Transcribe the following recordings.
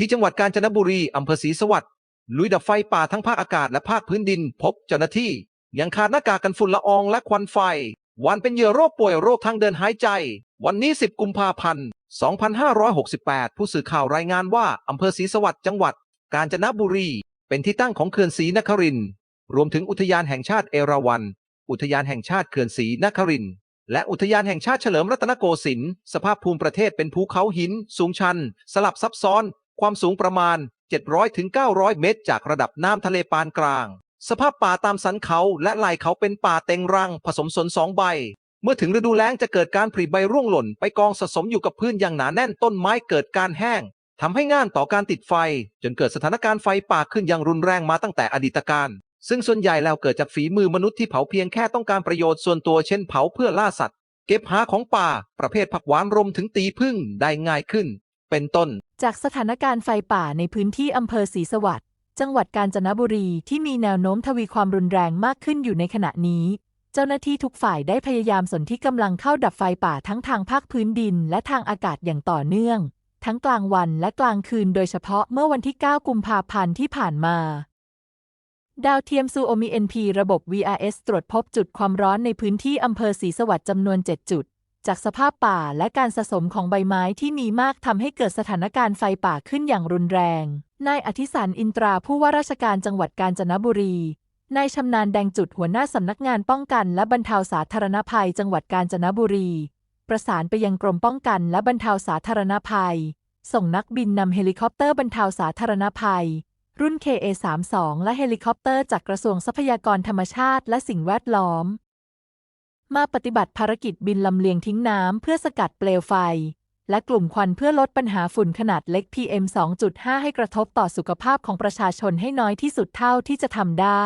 ที่จังหวัดกาญจนบุรีอำเภอศรีสวัสดิ์ลุยดับไฟป่าทั้งภาคอากาศและภาคพื้นดิน พบเจ้าหน้าที่ ยังขาดหน้ากากกันฝุ่นละอองและควันไฟ วันเป็นเหยื่อโรคป่วยโรคทางเดินหายใจ วันนี้ 10 กุมภาพันธ์ 2568 ผู้สื่อข่าวรายงานว่าอำเภอศรีสวัสดิ์จังหวัด กาญจนบุรี เป็นที่ตั้งของเขื่อนศรีนครินทร์รวมถึงอุทยานแห่งชาติเอราวัณอุทยานแห่งชาติเขื่อนศรีนครินทร์และอุทยานแห่งชาติเฉลิมรัตนโกสินทร์สภาพภูมิประเทศเป็นภูเขาหิน สูงชัน สลับซับซ้อน ความสูงประมาณ 700-900 เมตร จากระดับน้ำทะเลปานกลาง สภาพป่าตามสันเขาและไหลเขาเป็นป่าเต็งรัง ผสมสนสองใบ เมื่อถึงฤดูแล้งจะเกิดการผลิใบร่วงหล่น ไปกองสะสมอยู่กับพื้นอย่างหนาแน่นต้นไม้เกิดการแห้งทำให้ง่านต่อการติดไฟ จนเกิดสถานการณ์ไฟป่าขึ้นอย่างรุนแรงมาตั้งแต่อดีตการซึ่งส่วนใหญ่แล้วเกิดจากฝีมือมนุษย์ที่เผาเพียงแค่ต้องการประโยชน์ส่วนตัวเช่นเผาเพื่อล่าสัตว์ เก็บหาของป่า ประเภทผักหวานรวมถึงตีพึ่งได้ง่ายขึ้น เป็นต้น จากสถานการณ์ไฟป่าในพื้นที่อำเภอศรีสวัสดิ์จังหวัดกาญจนบุรีที่มีแนวโน้มทวีความรุนแรงมากขึ้นอยู่ในขณะนี้ เจ้าหน้าที่ทุกฝ่ายได้พยายามสนที่กำลังเข้าดับไฟป่าทั้งทางภาคพื้นดิน และทางอากาศอย่างต่อเนื่อง ทั้งกลางวันและกลางคืนโดยเฉพาะเมื่อวันที่ 9 กุมภาพันธ์ที่ผ่านมาดาวเทียมซูโอมี NP ระบบ VRS ตรวจพบจุดความร้อนในพื้นที่อำเภอศรีสวัสดิ์จำนวน 7 จุด จากสภาพป่าและการสะสมของใบไม้ที่มีมากทำให้เกิดสถานการณ์ไฟป่าขึ้นอย่างรุนแรง นายอธิสันอินตราผู้ว่าราชการจังหวัดกาญจนบุรี นายชำนาญแดงจุดหัวหน้าสำนักงานป้องกัน และบรรเทาสาธารณภัยจังหวัดกาญจนบุรี ประสานไปยังกรมป้องกัน และบรรเทาสาธารณภัย ส่งนักบินนำเฮลิคอปเตอร์บรรเทาสาธารณภัย รุ่น KA32 และเฮลิคอปเตอร์จากกระทรวงทรัพยากรธรรมชาติ และสิ่งแวดล้อม มาปฏิบัติภารกิจบินลำเลียงทิ้งน้ำเพื่อสกัดเปลวไฟ และกลุ่มควันเพื่อลดปัญหาฝุ่นขนาดเล็ก PM 2.5 ให้กระทบต่อสุขภาพของประชาชนให้น้อยที่สุดเท่าที่จะทำได้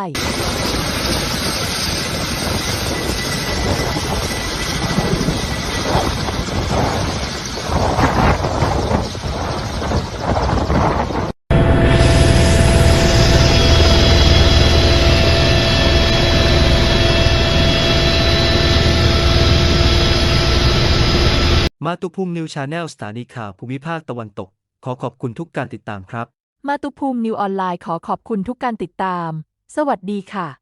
มาตุภูมินิวชาแนลสถานีข่าวภูมิภาคตะวันตก ขอขอบคุณทุกการติดตามครับ มาตุภูมินิวออนไลน์ขอขอบคุณทุกการติดตาม สวัสดีค่ะ